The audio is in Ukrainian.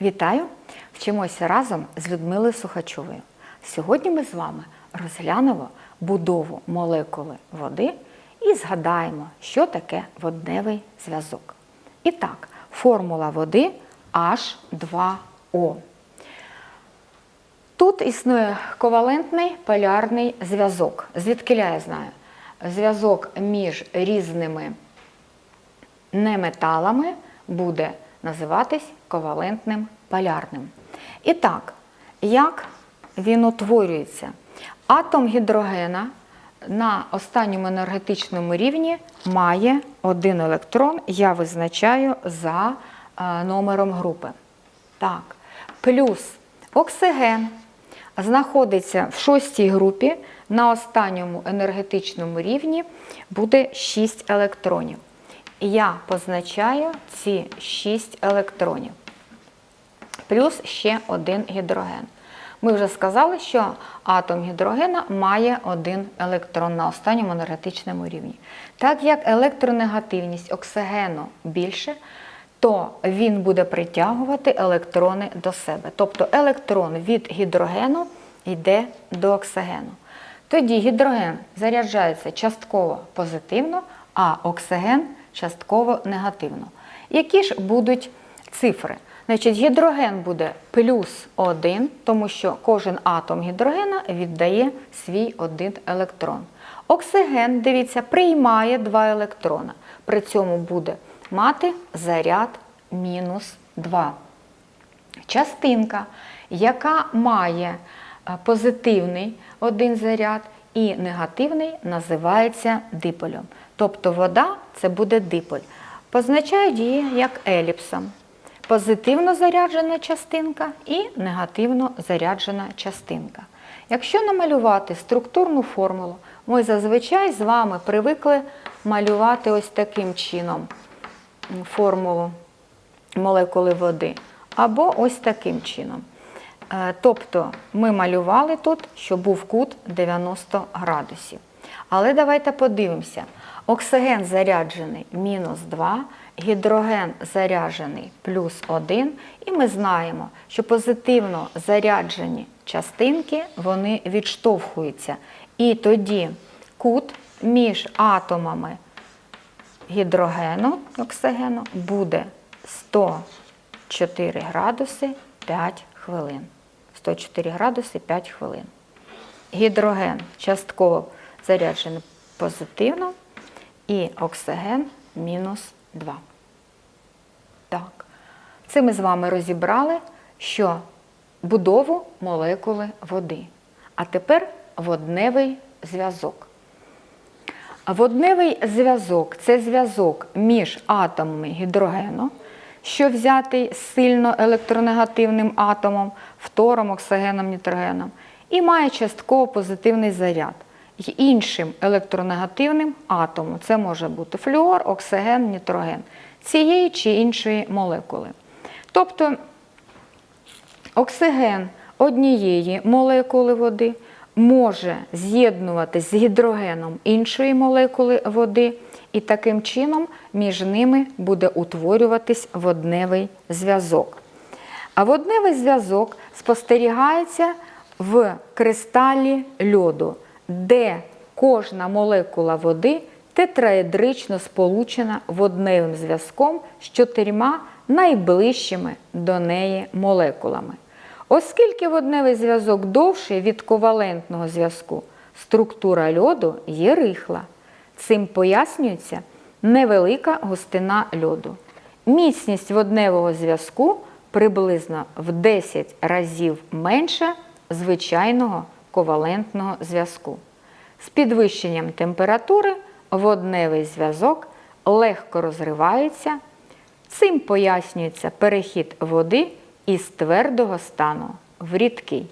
Вітаю! Вчимося разом з Людмилою Сухачовою. Сьогодні ми з вами розглянемо будову молекули води і згадаємо, що таке водневий зв'язок. І так, формула води H2O. Тут існує ковалентний полярний зв'язок. Звідкиля я знаю? Зв'язок між різними неметалами буде називатись ковалентним полярним. І так, як він утворюється? Атом гідрогена на останньому енергетичному рівні має один електрон, я визначаю за е, номером групи. Так, плюс оксиген знаходиться в шостій групі, на останньому енергетичному рівні буде 6 електронів. Я позначаю ці 6 електронів. Плюс ще один гідроген. Ми вже сказали, що атом гідрогена має один електрон на останньому енергетичному рівні. Так як електронегативність оксигену більше, то він буде притягувати електрони до себе. Тобто електрон від гідрогену йде до оксигену. Тоді гідроген заряджається частково позитивно, а оксиген частково негативно. Які ж будуть цифри? Значить, Гідроген буде плюс 1, тому що кожен атом гідрогена віддає свій один електрон. Оксиген, дивіться, приймає два електрона. При цьому буде мати заряд мінус 2. Частинка, яка має е, позитивний один заряд і негативний, називається диполем. Тобто вода це буде диполь. Позначають її як еліпсом. Позитивно заряджена частинка і негативно заряджена частинка. Якщо намалювати структурну формулу, ми зазвичай з вами привикли малювати ось таким чином формулу молекули води, або ось таким чином. Е, тобто ми малювали тут, що був кут 90 градусів. Але давайте подивимося. Оксиген заряджений мінус 2, гідроген заряджений плюс 1. І ми знаємо, що позитивно заряджені частинки вони відштовхуються. І тоді кут між атомами гідрогену оксигену буде 104 градуси 5 хвилин. 104 градуси 5 хвилин. Гідроген частково заряджений позитивно і оксиген мінус 2. Так. Це ми з вами розібрали, що будову молекули води. А тепер водневий зв'язок. Водневий зв'язок це зв'язок між атомами гідрогену, що взятий сильно електронегативним атомом, фтором, оксигеном, нітрогеном, і має частково позитивний заряд й іншим електронегативним атомом. Це може бути флюор, оксиген, нітроген цієї чи іншої молекули. Тобто оксиген однієї молекули води може з'єднуватись з гідрогеном іншої молекули води, і таким чином між ними буде утворюватись водневий зв'язок. А водневий зв'язок спостерігається в кристалі льоду де кожна молекула води тетраедрично сполучена водневим зв'язком з чотирма найближчими до неї молекулами. Оскільки водневий зв'язок довший від ковалентного зв'язку, структура льоду є рихла. Цим пояснюється невелика густина льоду. Міцність водневого зв'язку приблизно в 10 разів менша звичайного ковалентного зв'язку. З підвищенням температури водневий зв'язок легко розривається. Цим пояснюється перехід води із твердого стану в рідкий.